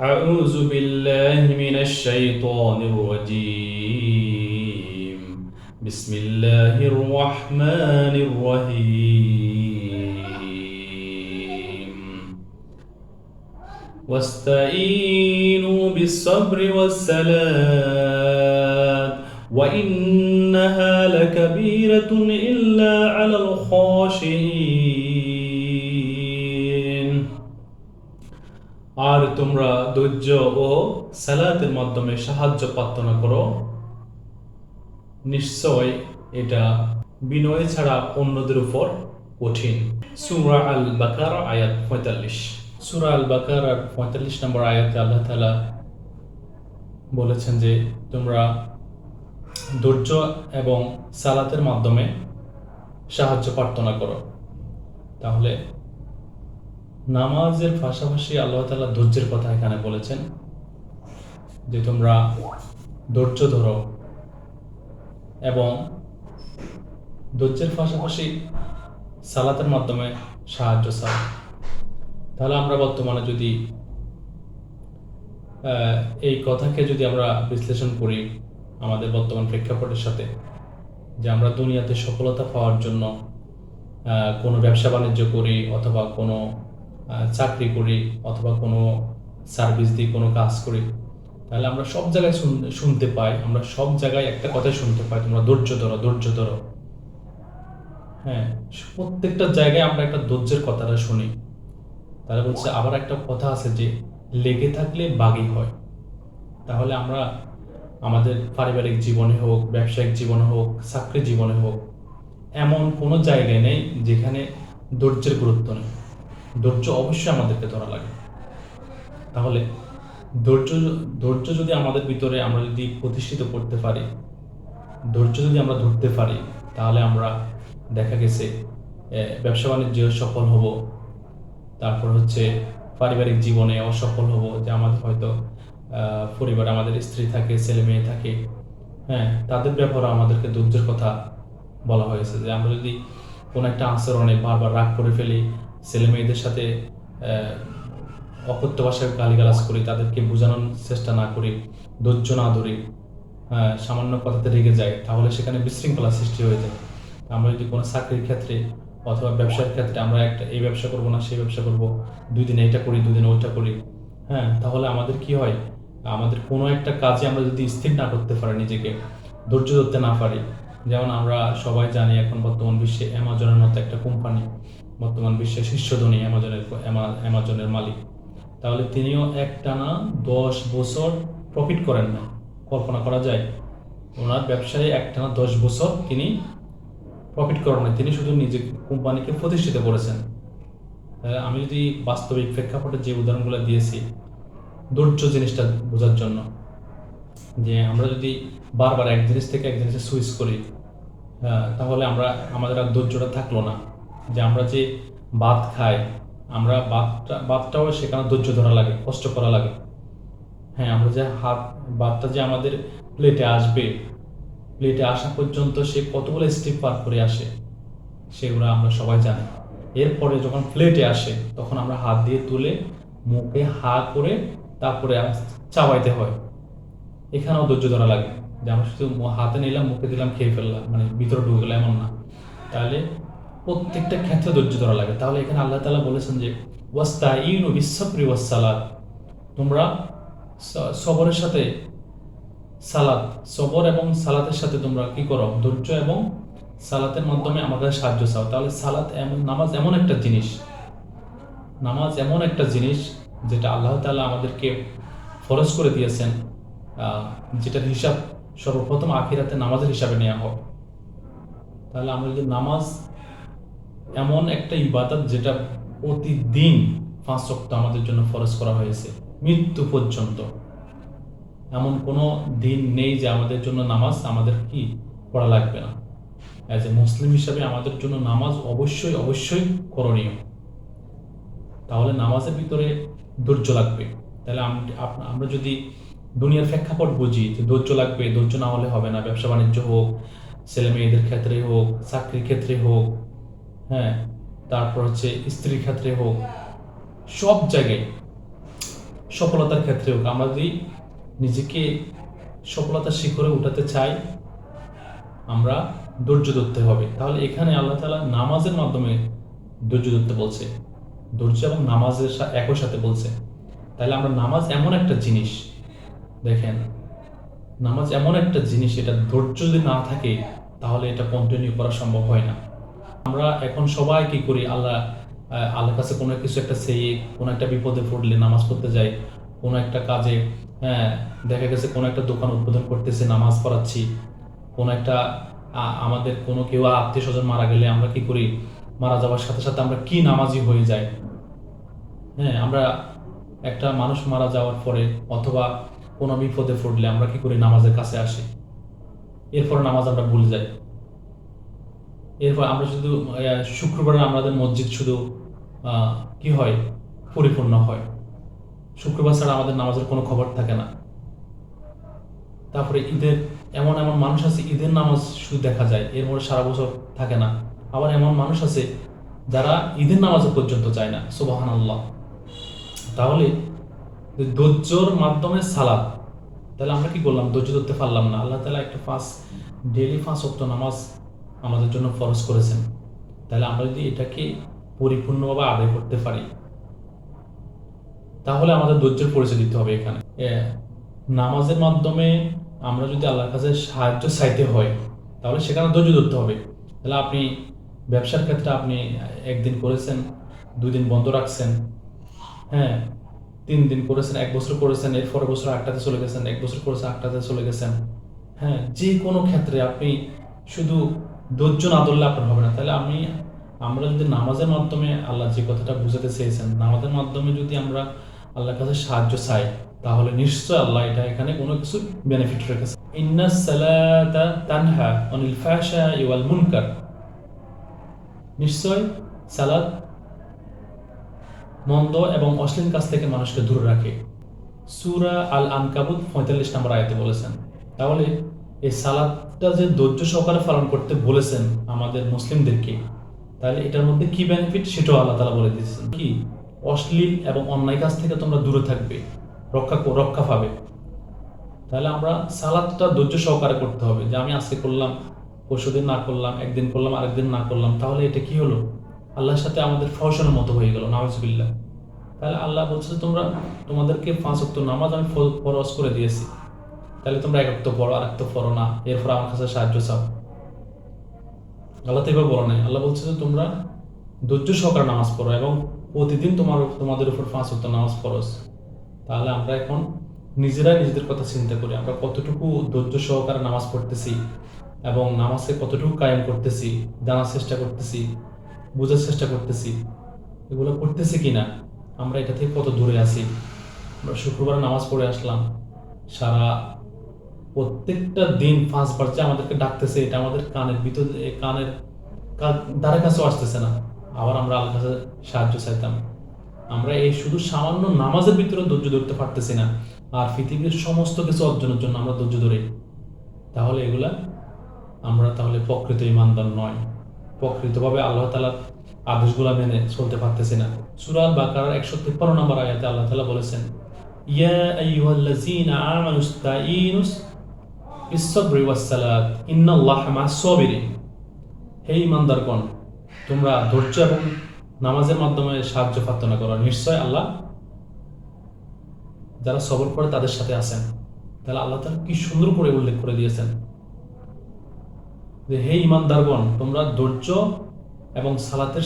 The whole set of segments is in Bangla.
أعوذ بالله من الشيطان الرجيم. بسم الله الرحمن الرحيم. واستعينوا بالصبر والصلاة وإنها لكبيرة إلا على الخاشعين. আর তোমরা ধৈর্য ও সালাতের মাধ্যমে সাহায্য প্রার্থনা করো। নিশ্চয় এটা বিনয় ছাড়া অন্যদের উপর কঠিন। সুরা আল বাকার আয়াত পঁয়তাল্লিশ। সুরা আল বাকার আর পঁয়তাল্লিশ নম্বর আয়াতে আল্লাহ তালা বলেছেন যে, তোমরা ধৈর্য এবং সালাতের মাধ্যমে সাহায্য প্রার্থনা করো। তাহলে নামাজের পাশাপাশি আল্লাহ তালা ধৈর্যের কথা এখানে বলেছেন যে তোমরা ধৈর্য ধরো এবং ধৈর্যের পাশাপাশি সালাতের মাধ্যমে সাহায্য চাও। তাহলে আমরা বর্তমানে যদি এই কথাকে যদি আমরা বিশ্লেষণ করি আমাদের বর্তমান প্রেক্ষাপটের সাথে, যে আমরা দুনিয়াতে সফলতা পাওয়ার জন্য কোনো ব্যবসা বাণিজ্য করি অথবা কোনো চাকরি করি অথবা কোনো সার্ভিস দিই কোনো কাজ করি, তাহলে আমরা সব জায়গায় শুনতে পাই, আমরা সব জায়গায় একটা কথাই শুনতে পাই, তোমরা ধৈর্য ধরো ধৈর্য ধরো। হ্যাঁ প্রত্যেকটা জায়গায় আমরা একটা ধৈর্যের কথাটা শুনি। তাহলে বলছে, আবার একটা কথা আছে যে, লেগে থাকলে বাগি হয়। তাহলে আমরা আমাদের পারিবারিক জীবনে হোক, ব্যবসায়িক জীবনে হোক, চাকরি জীবনে হোক, এমন কোনো জায়গায় নেই যেখানে ধৈর্যের গুরুত্ব নেই। ধৈর্য অবশ্যই আমাদেরকে ধরা লাগে। তাহলে ধৈর্য ধৈর্য যদি আমাদের ভিতরে আমরা যদি প্রতিষ্ঠিত করতে পারি, ধৈর্য যদি আমরা ধরতে পারি, তাহলে আমরা দেখা গেছে ব্যবসা বাণিজ্যে সফল হব, তারপর হচ্ছে পারিবারিক জীবনে অসফল হব, যে আমাদের হয়তো পরিবারে আমাদের স্ত্রী থাকে, ছেলে মেয়ে থাকে হ্যাঁ তাদের ব্যাপারে আমাদেরকে ধৈর্যের কথা বলা হয়েছে, যে আমরা যদি কোনো একটা আচরণে বারবার রাগ করে ফেলি ছেলে মেয়েদের সাথে অকথ্য ভাষায় গালিগালাজ করি, তাদেরকে বোঝানোর চেষ্টা না করি, ধৈর্য না ধরি সামান্য কথাতে রেগে যায় তাহলে সেখানে বিশৃঙ্খলা সৃষ্টি হয়ে যায়। আমরা যদি কোনো চাকরির ক্ষেত্রে অথবা ব্যবসার ক্ষেত্রে আমরা একটা, এই ব্যবসা করব না, সেই ব্যবসা করব, দুই দিনে এটা করি, দুই ওইটা করি হ্যাঁ তাহলে আমাদের কি হয়? আমাদের কোনো একটা কাজে আমরা যদি স্থির না করতে পারি নিজেকে, ধৈর্য ধরতে না পারি। যেমন আমরা সবাই জানি এখন বর্তমান বিশ্বে অ্যামাজনের মতো একটা কোম্পানি বর্তমান বিশ্বে শীর্ষধনী অ্যামাজনের অ্যামাজনের মালিক। তাহলে তিনিও একটানা দশ বছর প্রফিট করেন না। কল্পনা করা যায়, ওনার ব্যবসায় একটানা দশ বছর তিনি প্রফিট করেন না তিনি শুধু নিজে কোম্পানিকে প্রতিষ্ঠিত করেছেন। আমি যদি বাস্তবিক প্রেক্ষাপটে যে উদাহরণগুলো দিয়েছি, ধৈর্য জিনিসটা বোঝার জন্য, যে আমরা যদি বারবার এক জিনিস থেকে এক জিনিসে সুইচ করি তাহলে আমরা, আমাদের আর ধৈর্যটা থাকল না। যে আমরা যে ভাত খাই, আমরা ভাতটা, ভাতটাও সেখানে ধৈর্য ধরা লাগে, কষ্ট করা লাগে। হ্যাঁ আমরা যে হাত, ভাতটা যে আমাদের প্লেটে আসবে প্লেটে আসা পর্যন্ত সে কতগুলো স্টেপ পার করে আসে, সেগুলো আমরা সবাই জানি। এরপরে যখন প্লেটে আসে, তখন আমরা হাত দিয়ে তুলে মুখে হা করে তারপরে চাবাইতে হয়। এখানেও ধৈর্য ধরা লাগে। যে আমরা শুধু হাতে নিলাম, মুখে দিলাম, খেয়ে ফেললাম মানে ভিতরে ঢুকে গেলো এমন না। তাহলে প্রত্যেকটা ক্ষেত্রে ধৈর্য ধরা লাগে। তাহলে এখানে আল্লাহ তালা বলেছেন যে ওয়াস্তা ইউনু বিশ্বপ্রি ওয়াসালাদ তোমরা সবরের সাথে সালাত, সবর এবং সালাতের সাথে তোমরা কি করো? ধৈর্য এবং সালাতের মাধ্যমে আমাদের সাহায্য চাও। তাহলে সালাত এমন, নামাজ এমন একটা জিনিস, নামাজ এমন একটা জিনিস যেটা আল্লাহ তাআলা আমাদেরকে ফরজ করে দিয়েছেন যেটার হিসাব সর্বপ্রথম আখিরাতে নামাজের হিসাবে নেওয়া হোক। তাহলে আমরা যদি নামাজ এমন একটা ইবাদত যেটা প্রতিদিন পাঁচ ওয়াক্ত আমাদের জন্য ফরজ করা হয়েছে, মৃত্যু পর্যন্ত। এমন কোনো দিন নেই যে আমাদের জন্য নামাজ আমাদের কি পড়া লাগবে না। অ্যাজ এ মুসলিম হিসাবে আমাদের জন্য নামাজ অবশ্যই অবশ্যই করণীয়। তাহলে নামাজের ভিতরে ধৈর্য লাগবে। তাহলে আমরা যদি দুনিয়ার প্রেক্ষাপট বুঝি যে ধৈর্য লাগবে, ধৈর্য না হলে হবে না। ব্যবসা বাণিজ্য হোক ছেলে মেয়েদের ক্ষেত্রে হোক, চাকরির ক্ষেত্রে হোক হ্যাঁ তারপর হচ্ছে স্ত্রীর ক্ষেত্রে হোক, সব জায়গায় সফলতার ক্ষেত্রে হোক, আমরা যদি নিজেকে সফলতার শিখরে উঠাতে চাই, আমরা ধৈর্য ধরতে হবে। তাহলে এখানে আল্লাহ তালা নামাজের মাধ্যমে ধৈর্য ধরতে বলছে। ধৈর্য এবং নামাজের একই সাথে বলছে। তাহলে আমরা নামাজ এমন একটা জিনিস, দেখেন, নামাজ এমন একটা জিনিস, এটা ধৈর্য যদি না থাকে, তাহলে এটা কন্টিনিউ করা সম্ভব হয় না। আমরা এখন সবাই কি করি? আল্লাহ আল্লাহর কাছে কোনো কিছু একটা সেই কোনো একটা বিপদে পড়লে নামাজ পড়তে যাই, কোনো একটা কাজে হ্যাঁ দেখা গেছে কোনো একটা দোকান উদ্বোধন করতেছে, নামাজ পড়াচ্ছি, কোনো একটা আমাদের কোনো কেউ আত্মীয় স্বজন মারা গেলে আমরা কি করি? মারা যাওয়ার সাথে সাথে আমরা কি নামাজি হয়ে যাই? হ্যাঁ আমরা একটা মানুষ মারা যাওয়ার পরে অথবা কোনো বিপদে পড়লে আমরা কি করি? নামাজের কাছে আসি। এরপর নামাজ আমরা ভুলে যাই। এরপর আমরা শুধু শুক্রবারে আমাদের মসজিদ শুধু কি হয়? পরিপূর্ণ হয়। শুক্রবার ছাড়া আমাদের নামাজের কোনো খবর থাকে না। তারপরে ঈদের, এমন এমন মানুষ আছে, ঈদের নামাজ শুধু দেখা যায়, এর মধ্যে সারা বছর থাকে না। আবার এমন মানুষ আছে, যারা ঈদের নামাজে পর্যন্ত যায় না সুবাহান আল্লাহ তাহলে ধৈর্যর মাধ্যমে সালাদ তাহলে আমরা কি করলাম? ধৈর্য ধরতে পারলাম না। আল্লাহ তালা একটা পাঁচ ডেলি পাঁচ অক্ট নামাজ আমাদের জন্য ফরজ করেছেন। তাহলে আমরা যদি এটাকে পরিপূর্ণভাবে আদায় করতে পারি, তাহলে আমাদের ধৈর্যের পরিচয় দিতে হবে এখানে। নামাজের মাধ্যমে আমরা যদি আল্লাহর কাছে সাহায্য চাইতে হয়, তাহলে সেখানে ধৈর্য ধরতে হবে। তাহলে আপনি ব্যবসার ক্ষেত্রে আপনি একদিন করেছেন, দুই দিন বন্ধ রাখছেন হ্যাঁ তিন দিন করেছেন, এক বছর করেছেন এর পরের বছর আটটাতে চলে গেছেন, এক বছর করেছেন, আটটাতে চলে গেছেন হ্যাঁ যে কোনো ক্ষেত্রে আপনি শুধু ধৈর্য না ধরলে আপনার হবে না। তাহলে আমি, আমরা যদি নামাজের মাধ্যমে আল্লাহ যে কথাটা বুঝাতে চেয়েছেন, নামাজের মাধ্যমে যদি আমরা আল্লাহর কাছে সাহায্য চাই, তাহলে নিশ্চয় আল্লাহ এটা এখানে কোনো কিছু বেনিফিট রেখেছে। ইন্না সালাতা তানহা অনিল ফাহশা ওয়াল মুনকার। নিশ্চয় সালাদ মন্দ এবং অশ্লীল কাজ থেকে মানুষকে দূরে রাখে। সুরা আল আনকাবুত পঁয়তাল্লিশ নম্বর আয়াতে বলেছেন। তাহলে এই সালাদটা যে ধৈর্য সহকারে পালন করতে বলেছেন আমাদের মুসলিমদেরকে, তাহলে এটার মধ্যে কি বেনিফিট সেটাও আল্লাহ তালা বলে দিয়েছেন। কি? অশ্লীল এবং অন্যায় কাজ থেকে তোমরা দূরে থাকবে, রক্ষা রক্ষা পাবে। তাহলে আমরা সালাদটা ধৈর্য সহকারে করতে হবে, যে আমি আজকে করলাম পরশুদিন না করলাম, একদিন করলাম আরেকদিন না করলাম, তাহলে এটা কি হলো? আল্লাহর সাথে আমাদের ফসলের মতো হয়ে গেল নামাজবিল্লাহ তাহলে আল্লাহ বলছে তোমরা তোমাদেরকে পাঁচ অক্ত নামাজ আমি ফ- ফরজ করে দিয়েছি। তাহলে তোমরা এক অক্ত পড়ো, আর তো পড়ো না। এরপর আমার কাছে সাহায্য চাও। আল্লাহ তো এবার বলো নাই। আল্লাহ বলছে যে তোমরা ধৈর্য সহকারে নামাজ পড়ো এবং প্রতিদিন তোমার, তোমাদের উপর পাঁচ অক্ত নামাজ ফরজ। তাহলে আমরা এখন নিজেরাই নিজেদের কথা চিন্তা করি। আমরা কতটুকু ধৈর্য সহকারে নামাজ পড়তেছি এবং নামাজকে কতটুকু কায়েম করতেছি, জানার চেষ্টা করতেছি, বোঝার চেষ্টা করতেছি, এগুলো করতেছি কিনা, আমরা এটা থেকে কত দূরে আছি? আমরা শুক্রবার নামাজ পড়ে আসলাম। সারা প্রত্যেকটা দিন পাঁচবার যে আমাদেরকে ডাকতেছে, এটা আমাদের কানের ভিতর কানের দ্বারা কাছেও আসতেছে না। আবার আমরা আল্লাহর কাছে সাহায্য চাইতাম। আমরা এই শুধু সামান্য নামাজের ভিতরে ধৈর্য ধরতে পারতেছি না, আর পৃথিবীর সমস্ত কিছু অর্জনের জন্য আমরা ধৈর্য ধরি। তাহলে এগুলা আমরা তাহলে প্রকৃত ইমানদার নয়। প্রকৃতভাবে আল্লাহ তালার আদেশগুলা মেনে চলতে পারতেছি না। সুরাত সুরাল বাকার একশো তিপ্পান্ন নম্বর আয়াতে আল্লাহ তালা বলেছেন, ইয়া আইয়ুহাল্লাযীনা হে ইমানদারগণ, তোমরা ধৈর্য এবং নামাজের মাধ্যমে সাহায্য প্রার্থনা করো। নিশ্চয় আল্লাহ যারা সবর করে তাদের সাথে আছেন। তাহলে আল্লাহ তাআলা কি সুন্দর করে উল্লেখ করে দিয়েছেন। যে হে ইমানদারগণ, তোমরা ধৈর্য এবং সালাতের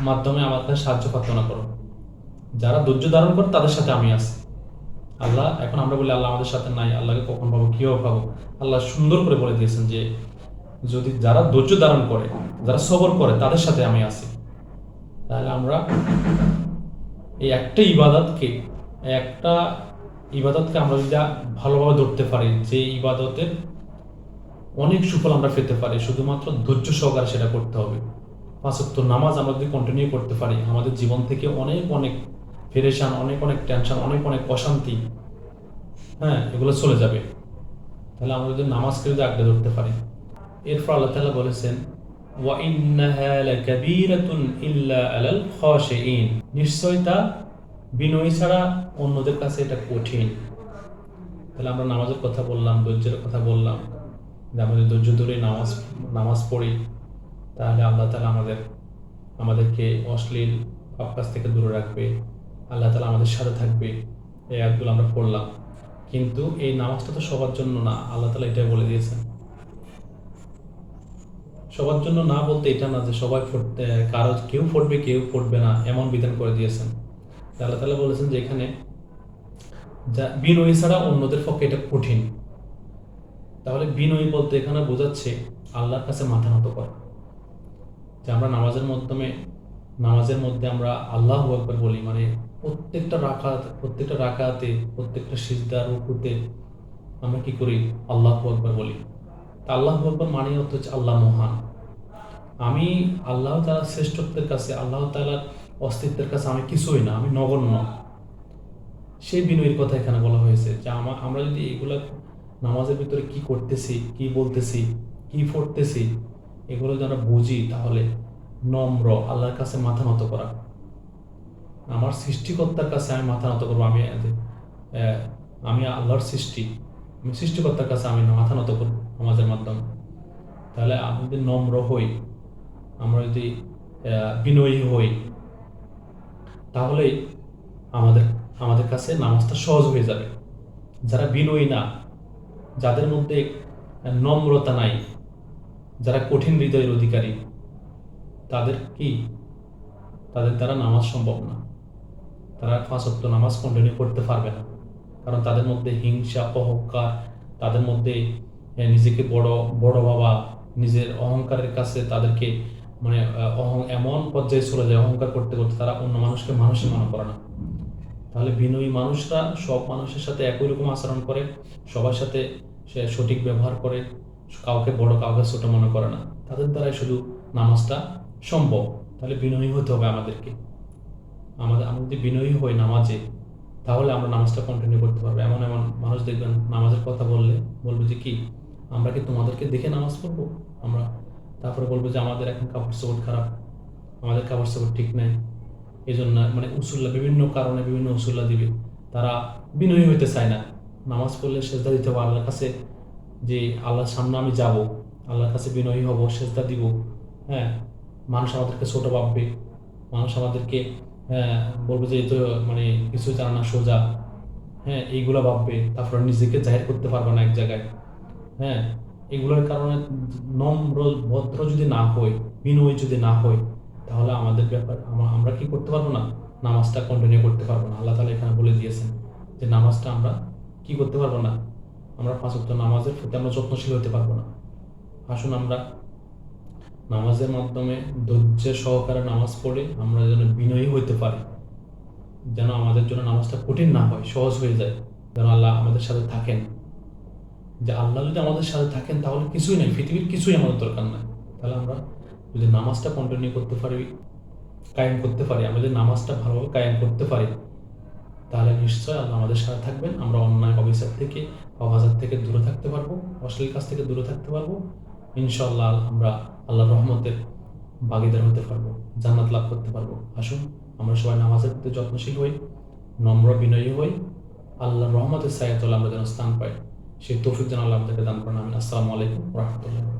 মাধ্যমে কাছে সাহায্য প্রার্থনা করো। যারা ধৈর্য ধারণ করে তাদের সাথে আমি আছি। আল্লাহ, এখন আমরা বলি, আল্লাহ আমাদের সাথে নাই, আল্লাহকে কখন পাবো, কীভাবে পাবো? আল্লাহ সুন্দর করে বলে দিয়েছেন যে, যদি যারা ধৈর্য ধারণ করে, যারা সবর করে, তাদের সাথে আমি আছি। তাহলে আমরা এই একটা ইবাদতকে একটা ইবাদতকে আমরা যদি ভালোভাবে ধরতে পারি, যে ইবাদতের অনেক সুফল আমরা পেতে পারি, শুধুমাত্র ধৈর্য সহকারে সেটা করতে হবে। পাঁচক্ত নামাজ আমরা যদি কন্টিনিউ করতে পারি, আমাদের জীবন থেকে অনেক অনেক ফেরেশান অনেক অনেক টেনশন অনেক অনেক অশান্তি। হ্যাঁ এগুলো চলে যাবে। তাহলে আমরা যদি নামাজকে যদি আঁকড়ে ধরতে পারি। এরপর আল্লাহ তালা বলেছেন নিশ্চয় তা বিনয়ী ছাড়া অন্যদের কাছে এটা কঠিন। তাহলে আমরা নামাজের কথা বললাম, ধৈর্যের কথা বললাম। যে আমাদের ধৈর্য ধরে নামাজ নামাজ পড়ি, তাহলে আল্লাহ তালা আমাদের, আমাদেরকে অশ্লীল পাপ কাজ থেকে দূরে রাখবে। আল্লাহ তালা আমাদের সাথে থাকবে। এই অ্যাপগুলো আমরা পড়লাম। কিন্তু এই নামাজটা তো সবার জন্য না, আল্লাহ তালা এটাই বলে দিয়েছেন। সবার জন্য না বলতে এটা না যে সবাই ফুটতে কারও কেউ ফুটবে কেউ ফুটবে না, এমন বিধান করে দিয়েছেন। আল্লাহ তালা বলেছেন যে এখানে যা বিনয়ী ছাড়া অন্যদের পক্ষে এটা কঠিন। তাহলে বিনয়ী বলতে এখানে বোঝাচ্ছে আল্লাহর কাছে মাথা নত করা। যে আমরা নামাজের মাধ্যমে, নামাজের মধ্যে আমরা আল্লাহ একবার বলি মানে প্রত্যেকটা রাখাত, প্রত্যেকটা রাখাতে প্রত্যেকটা সিজদা রুকুতে আমরা কি করি? আল্লাহ একবার বলি। তা আল্লাহ একবার মানে হচ্ছে আল্লাহ মহান। আমি আল্লাহ তালার শ্রেষ্ঠত্বের কাছে, আল্লাহ তালার অস্তিত্বের কাছে আমি কিছুই না, আমি নগণ্য। সেই বিনয়ের কথা এখানে বলা হয়েছে যে আমা- আমরা যদি এগুলা নামাজের ভিতরে কি করতেছি, কি বলতেছি, কি পড়তেছি, এগুলো আমরা বুঝি তাহলে নম্র, আল্লাহর কাছে মাথা নত করা। আমার সৃষ্টিকর্তার কাছে আমি মাথা নত করব, আমি আমি আল্লাহর সৃষ্টি। আমি সৃষ্টিকর্তার কাছে আমি মাথা নত করব নামাজের মাধ্যমে। তাহলে আমি যদি নম্র হই, আমরা যদি বিনয়ী হই তাহলেই আমাদের আমাদের কাছে নামাজটা সহজ হয়ে যাবে। যারা বিনয়ী না, যাদের মধ্যে নম্রতা নাই, যারা কঠিন হৃদয়ের অধিকারী, তাদের কি? তাদের দ্বারা নামাজ সম্ভব না। তারা ফাঁসত্ব নামাজ কন্টিনিউ করতে পারবে না। কারণ তাদের মধ্যে হিংসা, অহংকার, তাদের মধ্যে নিজেকে বড় বড় বাবা নিজের অহংকারের কাছে তাদেরকে মানে অহং, এমন পর্যায়ে চলে যায়, অহংকার করতে করতে তারা অন্য মানুষকে মানুষই মনে করে না। তাহলে বিনয়ী মানুষরা সব মানুষের সাথে একই রকম আচরণ করে, সবার সাথে সে সঠিক ব্যবহার করে, কাউকে বড়, কাউকে ছোট মনে করে না। তাদের দ্বারাই শুধু নামাজটা সম্ভব। তাহলে বিনয়ী হতে হবে আমাদেরকে। আমাদের, আমরা যদি বিনয়ী হই নামাজে, তাহলে আমরা নামাজটা কন্টিনিউ করতে পারব। এমন এমন মানুষ দেখবেন নামাজের কথা বললে, বলব যে কি, আমরা কি তোমাদেরকে দেখে নামাজ পড়ব? আমরা তারপরে বলব যে আমাদের এখন কাপড় চোপড় খারাপ, আমাদের কাপড় চোপড় ঠিক নেই। এই জন্য মানে উসুল্লা বিভিন্ন কারণে বিভিন্ন উসুল্লা দিবে। তারা বিনয়ী হইতে চায় না। নামাজ পড়লে সেজদা দিতে হবে আল্লাহর কাছে, যে আল্লাহর সামনে আমি যাব, আল্লাহর কাছে বিনয়ী হব, সেজদা দিব। হ্যাঁ মানুষ আমাদেরকে ছোট ভাববে, মানুষ আমাদেরকে বলবে যে তো মানে কিছু জানা সোজা। হ্যাঁ এইগুলো ভাববে, তারপরে নিজেকে জাহির করতে পারবে না এক জায়গায়। হ্যাঁ এগুলোর কারণে নম্র, ভদ্র যদি না হয়, বিনয়ী যদি না হয়, তাহলে আমাদের ব্যাপার আমরা কি করতে পারব না? নামাজটা কন্টিনিউ করতে পারব না। আল্লাহ তালা এখানে বলে দিয়েছেন যে নামাজটা আমরা কি করতে পারব না? আমরা পাঁচ নামাজের প্রতি আমরা যত্নশীল হতে পারব না। আসুন আমরা নামাজের মাধ্যমে ধৈর্য সহকারে নামাজ পড়ে আমরা যেন বিনয়ী হইতে পারি, যেন আমাদের জন্য নামাজটা কঠিন না হয়, সহজ হয়ে যায়, যেন আল্লাহ আমাদের সাথে থাকেন। যে আল্লাহ যদি আমাদের সাথে থাকেন তাহলে কিছুই নেই, পৃথিবীর কিছুই আমাদের দরকার নাই। তাহলে আমরা যদি নামাজটা কন্টিনিউ করতে পারি, কায়েম করতে পারি, আমরা যদি নামাজটা ভালোভাবে কায়েম করতে পারি, তাহলে নিশ্চয় আল্লাহ আমাদের সাথে থাকবেন। আমরা অন্যায়, অবিচার থেকে অবাজার থেকে দূরে থাকতে পারব, অশ্লীল কাজ থেকে দূরে থাকতে পারব। ইনশাল্লাহ আমরা আল্লাহর রহমতের বাগিদার হতে পারব, জান্নাত লাভ করতে পারব। আসুন, আমরা সবাই নামাজের প্রতি যত্নশীল হই, নম্র বিনয়ী হই। আল্লাহর রহমতের সায়াতল আমরা যেন স্থান পাই, সেই তৌফিক যেন আমাদেরকে দান করেন। আমি আসসালামু আলাইকুম রহমতুল্লাহ